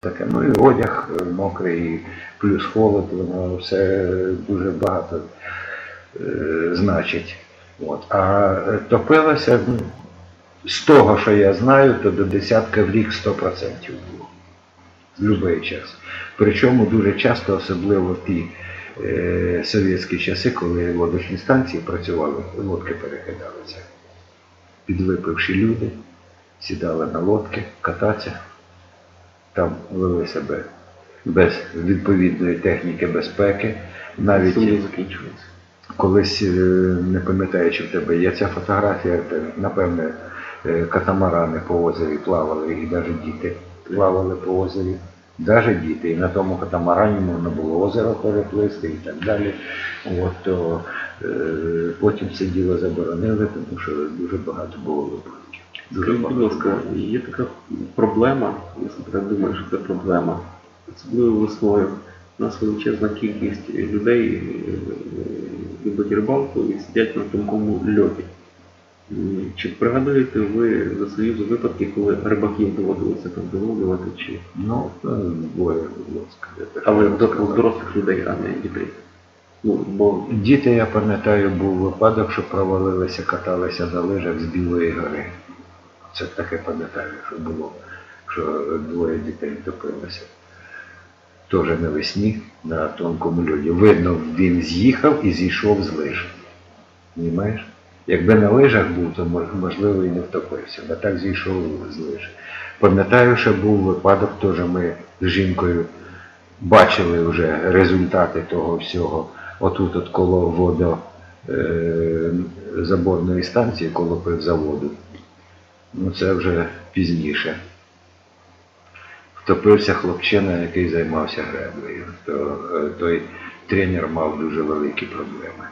Таке, ну і одяг мокрий, плюс холод, воно все дуже багато е, значить. От. А топилося, ну, з того, що я знаю, то до десятка в рік 100% було. В будь-який час. Причому дуже часто, особливо в ті е, совєтські часи, коли лодочні станції працювали, лодки перекидалися. Підвипивши люди, сідали на лодки, кататися там вели себе без відповідної техніки безпеки. Навіть закінчується. колись, е, не пам'ятаю, чи в тебе є ця фотографія, напевне, е, катамарани по озері плавали, і навіть діти плавали по озері. Навіть діти. І на тому катамарані можна було озеро переплисти і так далі. От, то, е, потім це діло заборонили, тому що дуже багато було випадків. Скажіть, будь ласка, є така проблема, якщо так думаю, що це проблема, особливо весною. У нас величезна кількість людей е, любить рибалку і сидять на тонкому льоді. Чи пригадуєте ви за Союзу випадки, коли рибаків доводилося там виловлювати, чи Ну, двоє, будь ласка. але дорослих людей, а не дітей? Ну, бо Діти, я пам'ятаю, був випадок, що провалилися, каталися на лижах з Білої гори. Це таке пам'ятаю, що було, що двоє дітей топилося. Теж навесні на тонкому льоді. Видно, він з'їхав і зійшов з лиж. Понімаєш? Якби на лижах був, то можливо і не втопився, бо так зійшов з лиж. Пам'ятаю, що був випадок, теж ми з жінкою бачили вже результати того всього. Отут от коло водо е, станції, коло пивзаводу. Ну це вже пізніше. Втопився хлопчина, який займався греблею. То, е, той тренер мав дуже великі проблеми.